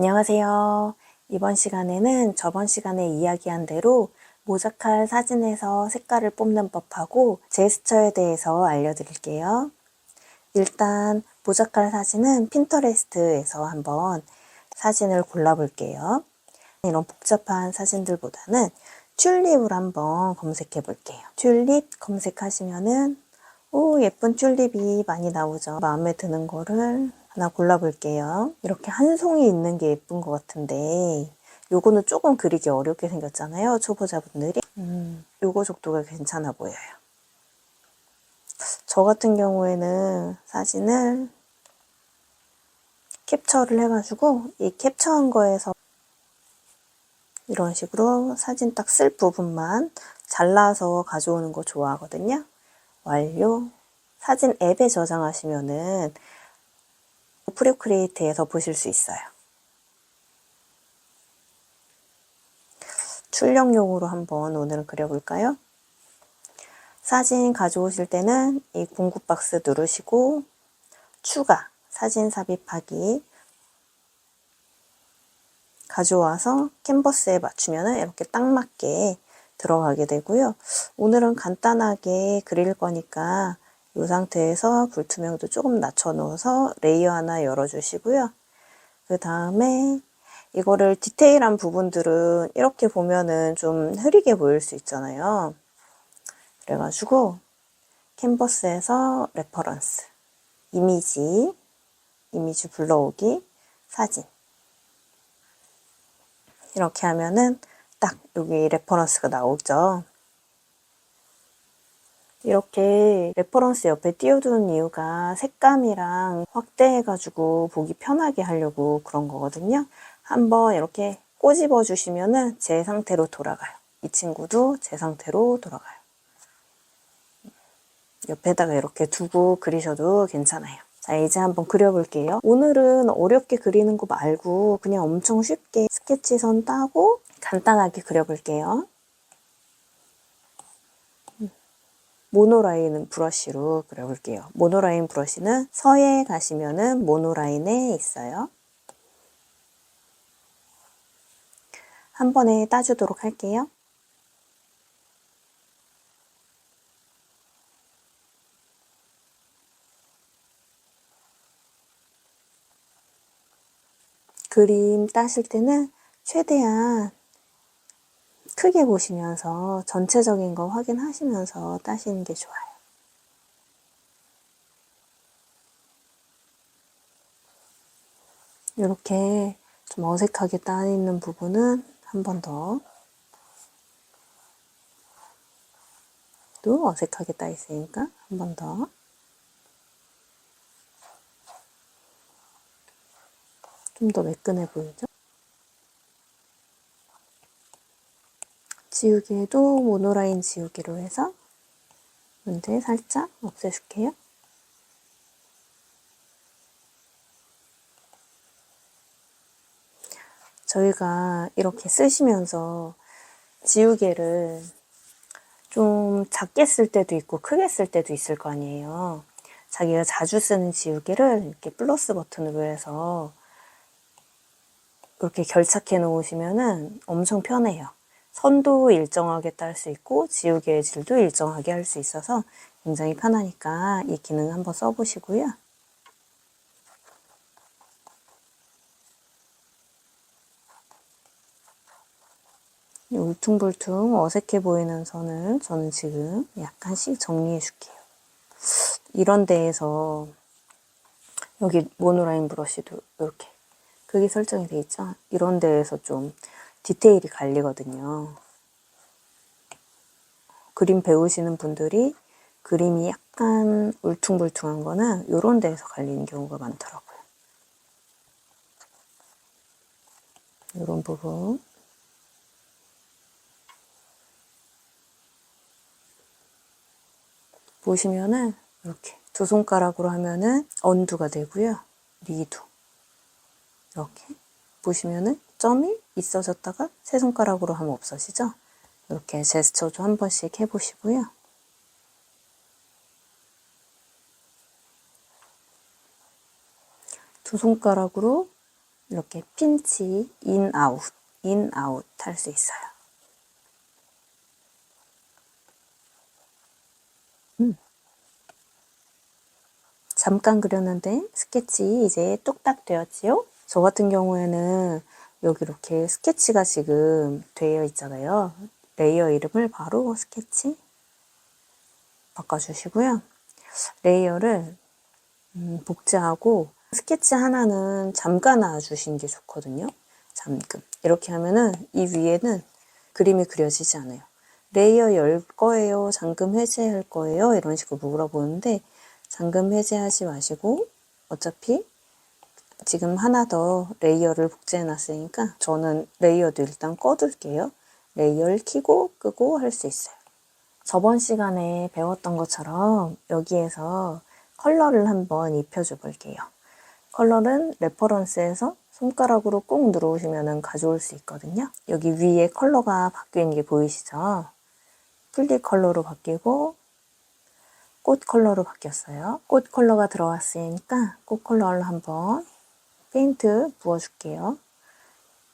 안녕하세요. 이번 시간에는 저번 시간에 이야기한 대로 모자칼 사진에서 색깔을 뽑는 법하고 제스처에 대해서 알려드릴게요. 일단 모자칼 사진은 핀터레스트에서 한번 사진을 골라볼게요. 이런 복잡한 사진들보다는 튤립을 한번 검색해 볼게요. 튤립 검색하시면은 오 예쁜 튤립이 많이 나오죠. 마음에 드는 거를 하나 골라볼게요. 이렇게 한 송이 있는 게 예쁜 것 같은데 요거는 조금 그리기 어렵게 생겼잖아요. 초보자분들이. 음, 요거 정도가 괜찮아 보여요. 저 같은 경우에는 사진을 캡처를 해가지고 이 캡처한 거에서 이런 식으로 사진 딱 쓸 부분만 잘라서 가져오는 거 좋아하거든요. 완료. 사진 앱에 저장하시면은 프리크리에이트에서 보실 수 있어요. 출력용으로 한번 오늘은 그려볼까요? 사진 가져오실 때는 이 공구 박스 누르시고 추가 사진 삽입하기 가져와서 캔버스에 맞추면 이렇게 딱 맞게 들어가게 되고요. 오늘은 간단하게 그릴 거니까 이 상태에서 불투명도 조금 낮춰 놓아서 레이어 하나 열어주시고요. 그 다음에 이거를 디테일한 부분들은 이렇게 보면은 좀 흐리게 보일 수 있잖아요. 그래가지고 캔버스에서 레퍼런스, 이미지, 이미지 불러오기, 사진 이렇게 하면은 딱 여기 레퍼런스가 나오죠. 이렇게 레퍼런스 옆에 띄워두는 이유가 색감이랑 확대해가지고 보기 편하게 하려고 그런 거거든요. 한번 이렇게 꼬집어 주시면은 제 상태로 돌아가요. 이 친구도 제 상태로 돌아가요. 옆에다가 이렇게 두고 그리셔도 괜찮아요. 자, 이제 한번 그려볼게요. 오늘은 어렵게 그리는 거 말고 그냥 엄청 쉽게 스케치선 따고 간단하게 그려볼게요. 모노라인 브러쉬로 그려볼게요. 모노라인 브러쉬는 서에 가시면은 모노라인에 있어요. 한 번에 따주도록 할게요. 그림 따실 때는 최대한 크게 보시면서 전체적인 거 확인하시면서 따시는 게 좋아요. 이렇게 좀 어색하게 따 있는 부분은 한 번 더. 또 어색하게 따 있으니까 한 번 더. 좀 더 매끈해 보이죠? 지우개도 모노라인 지우개로 해서 문제 살짝 없애줄게요. 저희가 이렇게 쓰시면서 지우개를 좀 작게 쓸 때도 있고 크게 쓸 때도 있을 거 아니에요. 자기가 자주 쓰는 지우개를 이렇게 플러스 버튼으로 해서 이렇게 결착해 놓으시면은 엄청 편해요. 선도 일정하게 딸 수 있고 지우개의 질도 일정하게 할 수 있어서 굉장히 편하니까 이 기능 한번 써보시고요. 울퉁불퉁 어색해 보이는 선을 저는 지금 약간씩 정리해 줄게요. 이런 데에서 여기 모노라인 브러쉬도 이렇게 그게 설정이 돼 있죠? 이런 데에서 좀 디테일이 갈리거든요. 그림 배우시는 분들이 그림이 약간 울퉁불퉁한 거는 이런 데에서 갈리는 경우가 많더라고요. 이런 부분. 보시면은 이렇게 두 손가락으로 하면은 언두가 되고요. 리두. 이렇게 보시면은 점이 있어졌다가 세 손가락으로 하면 없어지죠? 이렇게 제스처도 한 번씩 해보시고요. 두 손가락으로 이렇게 핀치, 인, 아웃, 인, 아웃 할 수 있어요. 음. 잠깐 그렸는데 스케치 이제 뚝딱 되었지요? 저 같은 경우에는 여기 이렇게 스케치가 지금 되어 있잖아요. 레이어 이름을 바로 스케치 바꿔주시고요. 레이어를 음, 복제하고 스케치 하나는 잠깐 놔주신 게 좋거든요. 잠금. 이렇게 하면은 이 위에는 그림이 그려지지 않아요. 레이어 열 거예요? 잠금 해제할 거예요? 이런 식으로 물어보는데 잠금 해제하지 마시고 어차피 지금 하나 더 레이어를 복제해 놨으니까 저는 레이어도 일단 꺼둘게요. 레이어를 키고 끄고 할 수 있어요. 저번 시간에 배웠던 것처럼 여기에서 컬러를 한번 입혀줘 볼게요. 컬러는 레퍼런스에서 손가락으로 꾹 누르시면 가져올 수 있거든요. 여기 위에 컬러가 바뀌는 게 보이시죠? 풀리 컬러로 바뀌고 꽃 컬러로 바뀌었어요. 꽃 컬러가 들어왔으니까 꽃 컬러를 한번 페인트 부어줄게요.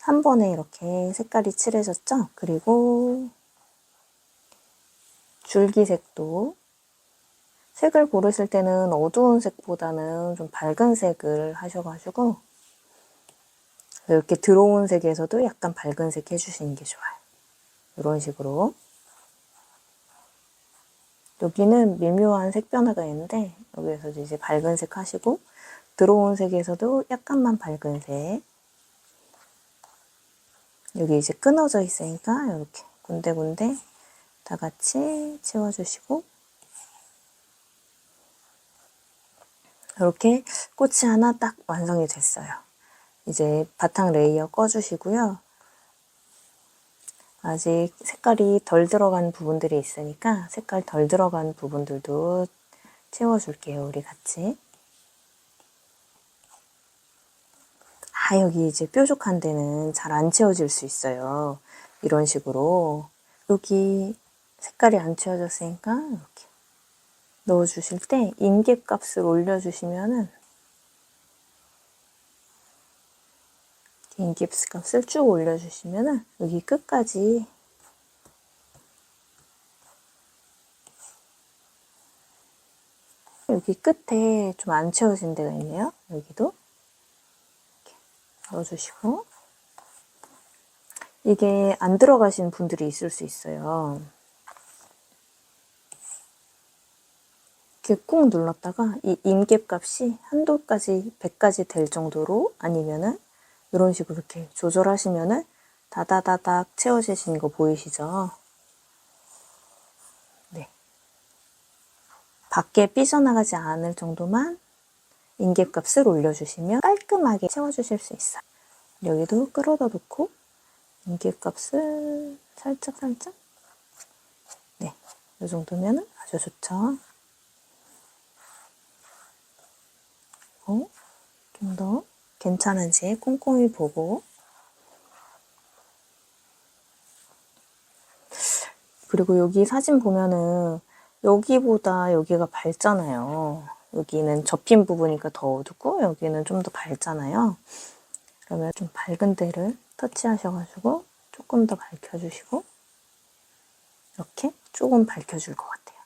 한 번에 이렇게 색깔이 칠해졌죠? 그리고 줄기색도 색을 고르실 때는 어두운 색보다는 좀 밝은 색을 하셔가지고 이렇게 들어온 색에서도 약간 밝은 색 해주시는 게 좋아요. 이런 식으로 여기는 미묘한 색 변화가 있는데 여기에서 이제 밝은 색 하시고 들어온 색에서도 약간만 밝은 색 여기 이제 끊어져 있으니까 이렇게 군데군데 다 같이 채워주시고 이렇게 꽃이 하나 딱 완성이 됐어요. 이제 바탕 레이어 꺼주시고요. 아직 색깔이 덜 들어간 부분들이 있으니까 색깔 덜 들어간 부분들도 채워줄게요. 우리 같이. 여기 이제 뾰족한 데는 잘 안 채워질 수 있어요. 이런 식으로. 여기 색깔이 안 채워졌으니까 이렇게 넣어주실 때 임계 값을 올려주시면은 임계 값을 쭉 올려주시면은 여기 끝까지 여기 끝에 좀 안 채워진 데가 있네요. 여기도 넣어주시고 이게 안 들어가신 분들이 있을 수 있어요. 이렇게 꾹 눌렀다가 이 임계 값이 한도까지 100까지 될 정도로 아니면은 이런 식으로 이렇게 조절하시면은 다다다닥 채워지시는 거 보이시죠? 네. 밖에 삐져나가지 않을 정도만 임계 값을 올려주시면 깔끔하게 채워주실 수 있어요. 여기도 끌어다 놓고 임계 값을 살짝 살짝 네, 이 정도면 아주 좋죠. 어? 좀 더 괜찮은지 꼼꼼히 보고 그리고 여기 사진 보면은 여기보다 여기가 밝잖아요. 여기는 접힌 부분이니까 더 어둡고 여기는 좀 더 밝잖아요. 그러면 좀 밝은 데를 터치하셔가지고 조금 더 밝혀주시고 이렇게 조금 밝혀줄 것 같아요.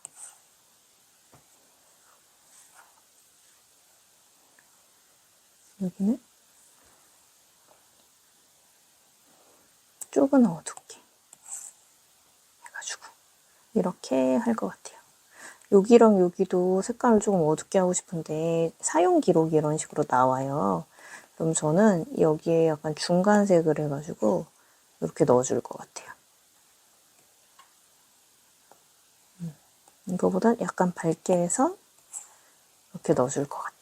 여기는 조금 어둡게 해가지고 이렇게 할 것 같아요. 여기랑 여기도 색깔을 조금 어둡게 하고 싶은데 사용 기록이 이런 식으로 나와요. 그럼 저는 여기에 약간 중간색을 해가지고 이렇게 넣어줄 것 같아요. 음, 이거보다 약간 밝게 해서 이렇게 넣어줄 것 같아요.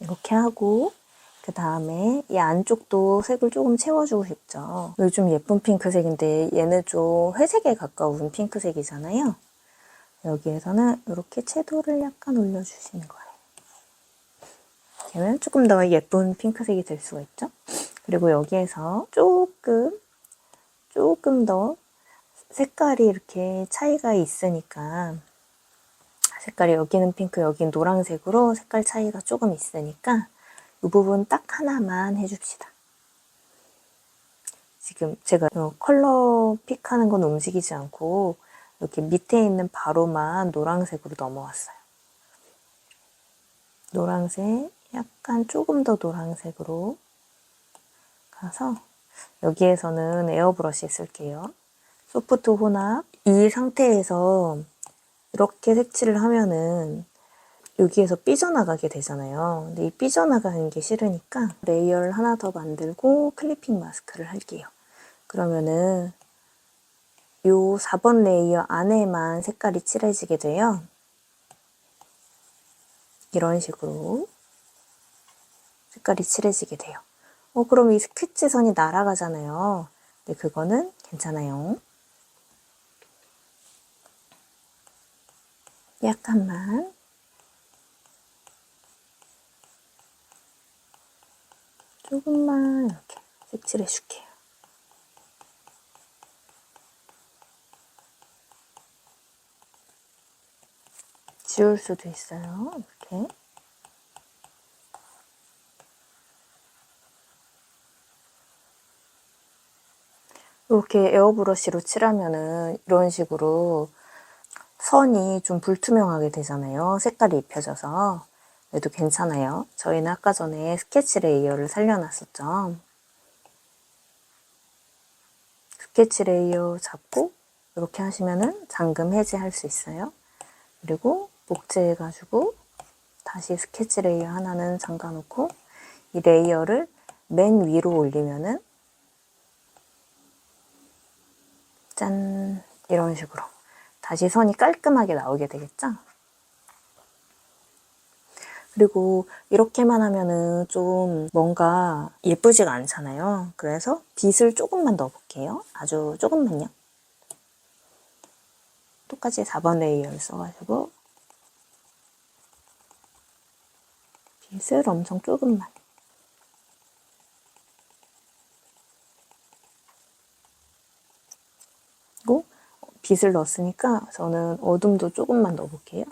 이렇게 하고 그 다음에 이 안쪽도 색을 조금 채워주고 싶죠. 요즘 예쁜 핑크색인데 얘는 좀 회색에 가까운 핑크색이잖아요. 여기에서는 이렇게 채도를 약간 올려주시는 거예요. 그러면 조금 더 예쁜 핑크색이 될 수가 있죠. 그리고 여기에서 조금 조금 더 색깔이 이렇게 차이가 있으니까 색깔이 여기는 핑크, 여기는 노란색으로 색깔 차이가 조금 있으니까 이 부분 딱 하나만 해줍시다. 지금 제가 어, 컬러 픽하는 건 움직이지 않고 이렇게 밑에 있는 바로만 노란색으로 넘어왔어요. 노란색, 약간 조금 더 노란색으로 가서 여기에서는 에어브러쉬 쓸게요. 소프트 혼합. 이 상태에서 이렇게 색칠을 하면은 여기에서 삐져나가게 되잖아요. 근데 이 삐져나가는 게 싫으니까 레이어를 하나 더 만들고 클리핑 마스크를 할게요. 그러면은 요 4번 레이어 안에만 색깔이 칠해지게 돼요. 이런 식으로 색깔이 칠해지게 돼요. 어, 그럼 이 스케치 선이 날아가잖아요. 근데 그거는 괜찮아요. 약간만 이렇게 색 칠해 줄게요. 지울 수도 있어요. 이렇게. 이렇게 에어브러쉬로 칠하면은 이런 식으로 선이 좀 불투명하게 되잖아요. 색깔이 입혀져서. 그래도 괜찮아요. 저희는 아까 전에 스케치 레이어를 살려놨었죠. 스케치 레이어 잡고 이렇게 하시면은 잠금 해제할 수 있어요. 그리고 복제해가지고 다시 스케치 레이어 하나는 잠가놓고 이 레이어를 맨 위로 올리면은 짠 이런 식으로 다시 선이 깔끔하게 나오게 되겠죠? 그리고 이렇게만 하면은 좀 뭔가 예쁘지가 않잖아요. 그래서 빗을 조금만 넣어볼게요. 아주 조금만요. 똑같이 4번 레이어를 써가지고 빗을 엄청 조금만 그리고 빗을 넣었으니까 저는 어둠도 조금만 넣어볼게요.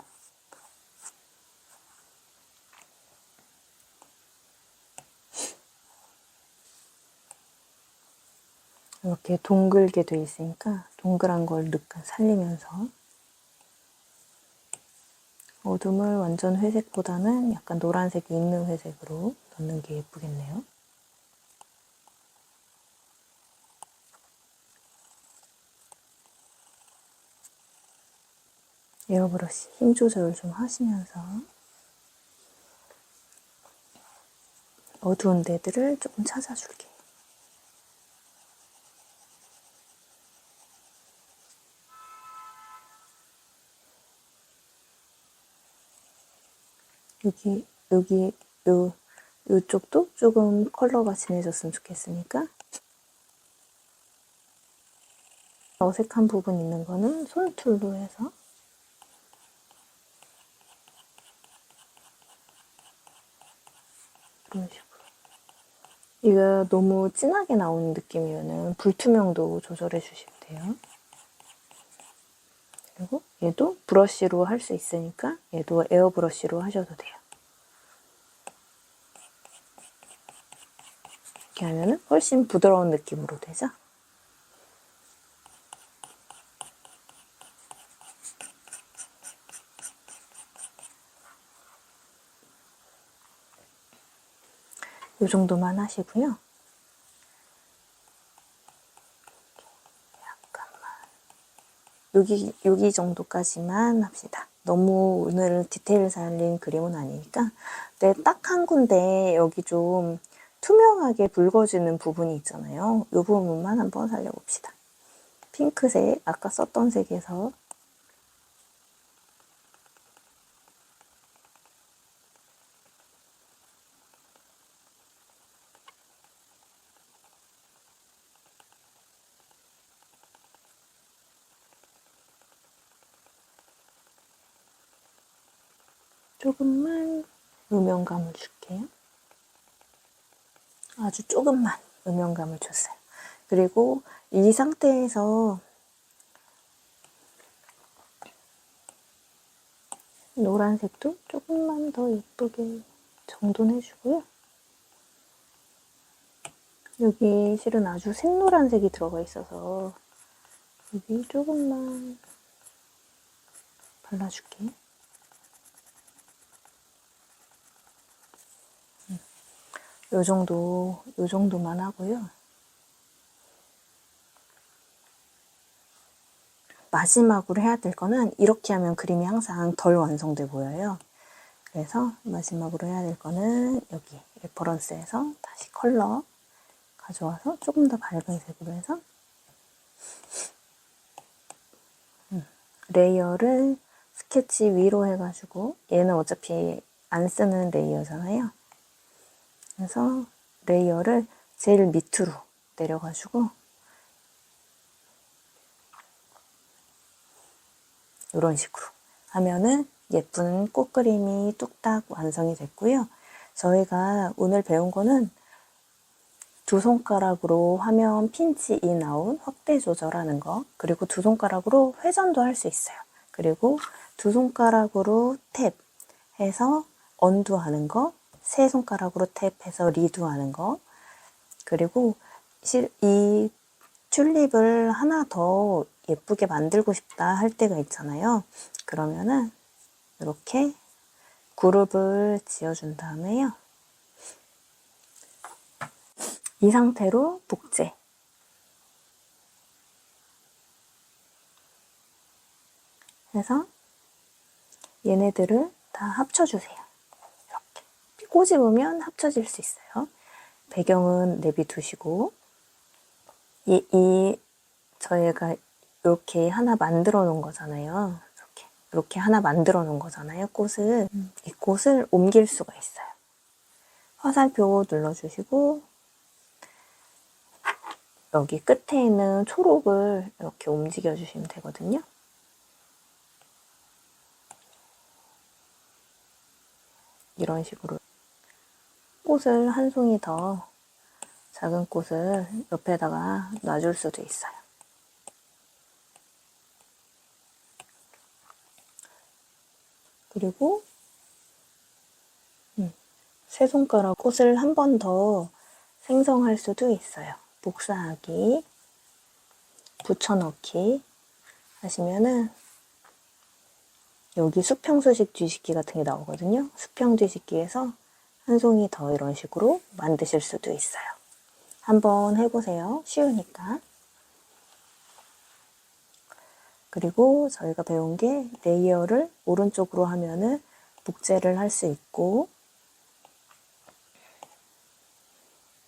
이렇게 동글게 돼 있으니까 동그란 걸 약간 살리면서 어둠을 완전 회색보다는 약간 노란색이 있는 회색으로 넣는 게 예쁘겠네요. 에어브러쉬 힘 조절 좀 하시면서 어두운 데들을 조금 찾아줄게요. 여기, 여기, 요, 요쪽도 조금 컬러가 진해졌으면 좋겠으니까. 어색한 부분 있는 거는 손툴로 해서 이런 식으로. 이거 너무 진하게 나오는 느낌이면은 불투명도 조절해 주시면 돼요. 그리고 얘도 브러쉬로 할 수 있으니까 얘도 에어 브러쉬로 하셔도 돼요. 이렇게 하면은 훨씬 부드러운 느낌으로 되죠? 이 정도만 하시고요. 약간만. 여기, 여기 정도까지만 합시다. 너무 오늘 디테일 살린 그림은 아니니까. 근데 딱한 군데 여기 좀 투명하게 붉어지는 부분이 있잖아요. 이 부분만 한번 살려봅시다. 핑크색, 아까 썼던 색에서 조금만 음영감을 줄게요. 아주 조금만 음영감을 줬어요. 그리고 이 상태에서 노란색도 조금만 더 예쁘게 정돈해주고요. 여기 실은 아주 생노란색이 들어가 있어서 여기 조금만 발라줄게. 요 정도, 요 정도만 하고요. 마지막으로 해야 될 거는 이렇게 하면 그림이 항상 덜 완성돼 보여요. 그래서 마지막으로 해야 될 거는 여기 레퍼런스에서 다시 컬러 가져와서 조금 더 밝은 색으로 해서 음, 레이어를 스케치 위로 해가지고 얘는 어차피 안 쓰는 레이어잖아요. 그래서 레이어를 제일 밑으로 내려가지고 이런 식으로 하면은 예쁜 꽃그림이 뚝딱 완성이 됐고요. 저희가 오늘 배운 거는 두 손가락으로 화면 핀치 인 아웃 확대 조절하는 거 그리고 두 손가락으로 회전도 할 수 있어요. 그리고 두 손가락으로 탭 해서 언두 하는 거, 세 손가락으로 탭해서 리두 하는 거, 그리고 이 튤립을 하나 더 예쁘게 만들고 싶다 할 때가 있잖아요. 그러면은 이렇게 그룹을 지어준 다음에요. 이 상태로 복제. 해서 얘네들을 다 합쳐주세요. 꼬집으면 합쳐질 수 있어요. 배경은 내비두시고, 이, 이, 저희가 이렇게 하나 만들어 놓은 거잖아요. 이렇게. 이렇게 하나 만들어 놓은 거잖아요. 꽃을. 이 꽃을 옮길 수가 있어요. 화살표 눌러주시고, 여기 끝에 있는 초록을 이렇게 움직여 주시면 되거든요. 이런 식으로 꽃을 한 송이 더 작은 꽃을 옆에다가 놔줄 수도 있어요. 그리고 음, 세 손가락 꽃을 한 번 더 생성할 수도 있어요. 복사하기, 붙여넣기 하시면은 여기 수평 수식 뒤집기 같은 게 나오거든요. 수평 뒤집기에서 한 송이 더 이런 식으로 만드실 수도 있어요. 한번 해보세요. 쉬우니까. 그리고 저희가 배운 게 레이어를 오른쪽으로 하면은 복제를 할 수 있고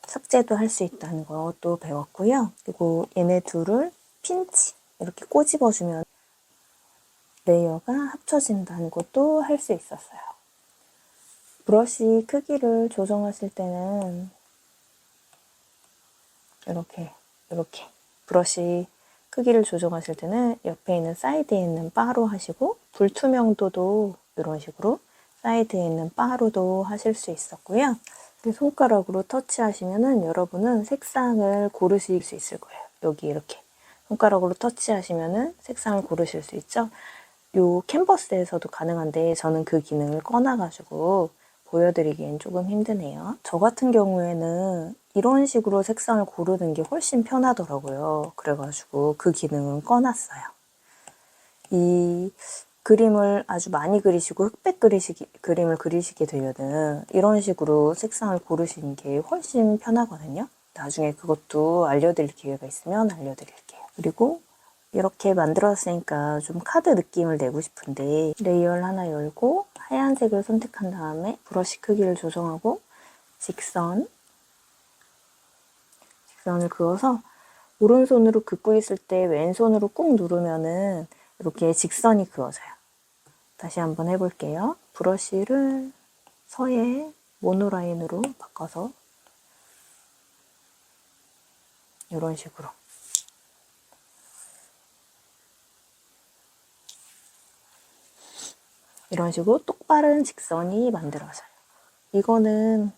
삭제도 할 수 있다는 것도 배웠고요. 그리고 얘네 둘을 핀치 이렇게 꼬집어주면 레이어가 합쳐진다는 것도 할 수 있었어요. 브러쉬 크기를 조정하실 때는 이렇게 이렇게 브러쉬 크기를 조정하실 때는 옆에 있는 사이드에 있는 바로 하시고 불투명도도 이런 식으로 사이드에 있는 바로도 하실 수 있었고요. 손가락으로 터치하시면은 여러분은 색상을 고르실 수 있을 거예요. 여기 이렇게 손가락으로 터치하시면은 색상을 고르실 수 있죠. 요 캔버스에서도 가능한데 저는 그 기능을 꺼놔가지고 보여드리기엔 조금 힘드네요. 저 같은 경우에는 이런 식으로 색상을 고르는 게 훨씬 편하더라고요. 그래가지고 그 기능은 꺼놨어요. 이 그림을 아주 많이 그리시고 흑백 그리시기, 그림을 그리시게 되면은 이런 식으로 색상을 고르시는 게 훨씬 편하거든요. 나중에 그것도 알려드릴 기회가 있으면 알려드릴게요. 그리고 이렇게 만들었으니까 좀 카드 느낌을 내고 싶은데 레이어를 하나 열고 하얀색을 선택한 다음에 브러쉬 크기를 조정하고 직선 직선을 그어서 오른손으로 긋고 있을 때 왼손으로 꾹 누르면은 이렇게 직선이 그어져요. 다시 한번 해볼게요. 브러쉬를 서예 모노라인으로 바꿔서 이런 식으로 이런 식으로 똑바른 직선이 만들어져요. 이거는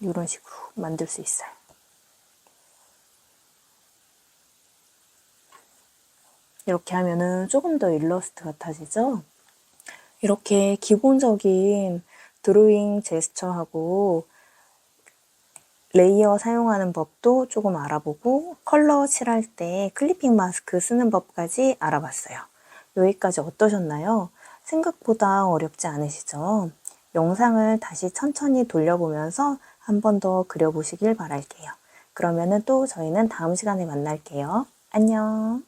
이런 식으로 만들 수 있어요. 이렇게 하면은 조금 더 일러스트 같아지죠? 이렇게 기본적인 드로잉 제스처하고 레이어 사용하는 법도 조금 알아보고 컬러 칠할 때 클리핑 마스크 쓰는 법까지 알아봤어요. 여기까지 어떠셨나요? 생각보다 어렵지 않으시죠? 영상을 다시 천천히 돌려보면서 한 번 더 그려보시길 바랄게요. 그러면은 또 저희는 다음 시간에 만날게요. 안녕.